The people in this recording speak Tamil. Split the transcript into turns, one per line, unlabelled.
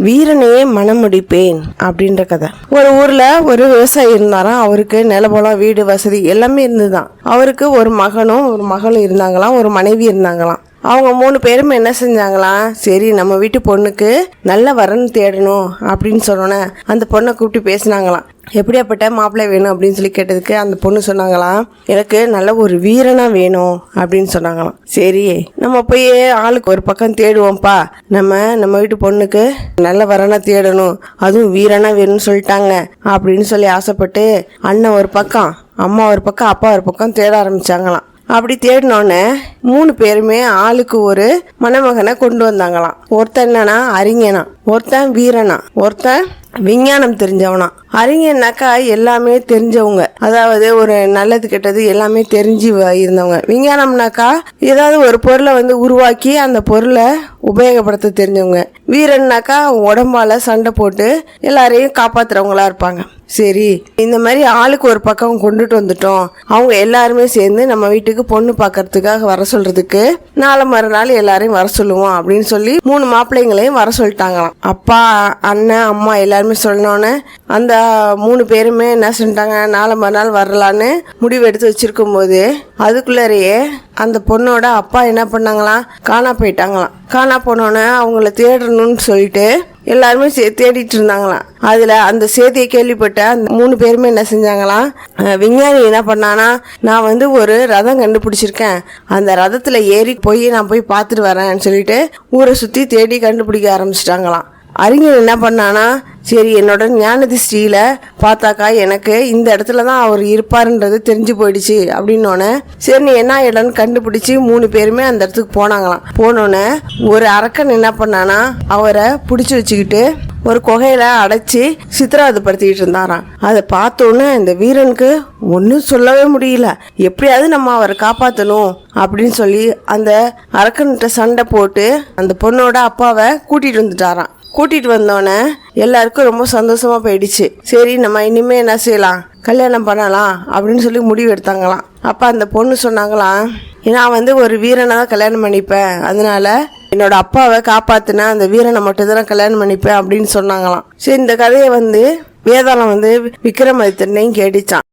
வீரனையே மனமுடிப்பேன் அப்படின்ற கதை. ஒரு ஊர்ல ஒரு விவசாயி இருந்தாராம் அவருக்கு நிலபலம் வீடு வசதி எல்லாமே இருந்துதான். அவருக்கு ஒரு மகனும் ஒரு மகளும் இருந்தாங்களாம் ஒரு மனைவி இருந்தாங்களாம். அவங்க மூணு பேரும் என்ன செஞ்சாங்களாம்? சரி நம்ம வீட்டு பொண்ணுக்கு நல்ல வரன் தேடணும் அப்படின்னு சொன்னோன்னே அந்த பொண்ணை கூப்பிட்டு பேசினாங்களாம். எப்படியாப்பட்ட மாப்பிள்ளை வேணும் அப்படின்னு சொல்லி கேட்டதுக்கு அந்த பொண்ணு சொன்னாங்களாம் எனக்கு நல்ல ஒரு வீரனா வேணும் அப்படின்னு சொன்னாங்களாம். சரி நம்ம போய் ஆளுக்கு ஒரு பக்கம் தேடுவோம்ப்பா. நம்ம நம்ம வீட்டு பொண்ணுக்கு நல்ல வரனா தேடணும் அதுவும் வீரனா வேணும்னு சொல்லிட்டாங்க அப்படின்னு சொல்லி ஆசைப்பட்டு அண்ணன் ஒரு பக்கம் அம்மா ஒரு பக்கம் அப்பா ஒரு பக்கம் தேட ஆரம்பிச்சாங்களாம். அப்படி தேடினோடனே மூணு பேருமே ஆளுக்கு ஒரு மணமகனை கொண்டு வந்தாங்களாம். ஒருத்தன் என்னன்னா அறிஞனா ஒருத்தன் வீரனா ஒருத்தன் விஞ்ஞானம் தெரிஞ்சவனா. அறிஞனாக்கா எல்லாமே தெரிஞ்சவங்க. அதாவது ஒரு நல்லது கெட்டது எல்லாமே தெரிஞ்சு வ- இருந்தவங்க. விஞ்ஞானம்னாக்கா ஏதாவது ஒரு பொருளை வந்து உருவாக்கி அந்த பொருளை உபயோகப்படுத்த தெரிஞ்சவங்க. வீரன்னாக்கா உடம்பால சண்டை போட்டு எல்லாரையும் காப்பாத்துறவங்களா இருப்பாங்க. சரி இந்த மாதிரி ஆளுக்கு ஒரு பக்கம் கொண்டுட்டு வந்துட்டோம். அவங்க எல்லாருமே சேர்ந்து நம்ம வீட்டுக்கு பொண்ணு பார்க்கறதுக்காக வர சொல்றதுக்கு நாளை மறுநாள் எல்லாரையும் வர சொல்லுவோம் அப்படின்னு சொல்லி மூணு மாப்பிள்ளைங்களையும் வர சொல்லிட்டாங்களாம். அப்பா அண்ணன் அம்மா எல்லாருமே சொன்னோன்னே அந்த மூணு பேருமே என்ன சொல்லிட்டாங்க? நாளை மறுநாள் வரலான்னு முடிவு எடுத்து வச்சிருக்கும் போது அதுக்குள்ளேயே அந்த பொண்ணோட அப்பா என்ன பண்ணாங்களாம்? காணா போயிட்டாங்களாம். காணா போனோன்னே அவங்கள தேடணும்னு சொல்லிட்டு எல்லாருமே சே- தேடிட்டு இருந்தாங்களாம் அதுல அந்த செய்தியை கேள்விப்பட்ட அந்த மூணு பேருமே என்ன செஞ்சாங்களாம் விஞ்ஞானி என்ன பண்ணானா நான் வந்து ஒரு ரதம் கண்டுபிடிச்சிருக்கேன். அந்த ரதத்துல ஏறி போய் நான் போய் பார்த்துட்டு வரேன்னு சொல்லிட்டு ஊரை சுத்தி தேடி கண்டுபிடிக்க ஆரம்பிச்சிட்டாங்களாம். அறிஞர் என்ன பண்ணானா சரி என்னோட ஞான திருஷ்டியில பார்த்தாக்கா எனக்கு இந்த இடத்துல தான் அவர் இருப்பாருன்றது தெரிஞ்சு போயிடுச்சு அப்படின்னோடனே சரி நீ என்ன இடம்னு கண்டுபிடிச்சி மூணு பேருமே அந்த இடத்துக்கு போனாங்களாம். போனோடனே ஒரு அரக்கன் என்ன பண்ணானா அவரை பிடிச்சி வச்சுக்கிட்டு ஒரு குகையில அடைச்சி சித்திரவதைப்படுத்திட்டு இருந்தாராம். அதை பார்த்தோன்னே இந்த வீரனுக்கு ஒன்றும் சொல்லவே முடியல. எப்படியாவது நம்ம அவரை காப்பாற்றணும் அப்படின்னு சொல்லி அந்த அரக்கன்கிட்ட சண்டை போட்டு அந்த பொண்ணோட அப்பாவை கூட்டிகிட்டு வந்துட்டாராம். கூட்டிட்டு வந்தோடனே எல்லாருக்கும் ரொம்ப சந்தோஷமா போயிடுச்சு. சரி நம்ம இனிமே என்ன செய்யலாம்? கல்யாணம் பண்ணலாம் அப்படின்னு சொல்லி முடிவு எடுத்தாங்களாம். அப்ப அந்த பொண்ணு சொன்னாங்களாம் நான் வந்து ஒரு வீரனை தான் கல்யாணம் பண்ணிப்பேன். அதனால என்னோட அப்பாவை காப்பாத்தின அந்த வீரனை மட்டும் தான் கல்யாணம் பண்ணிப்பேன் அப்படின்னு சொன்னாங்களாம். சரி இந்த கதையை வந்து வேதாளம் வந்து விக்ரமாதித்தனையும் கேட்டுச்சான்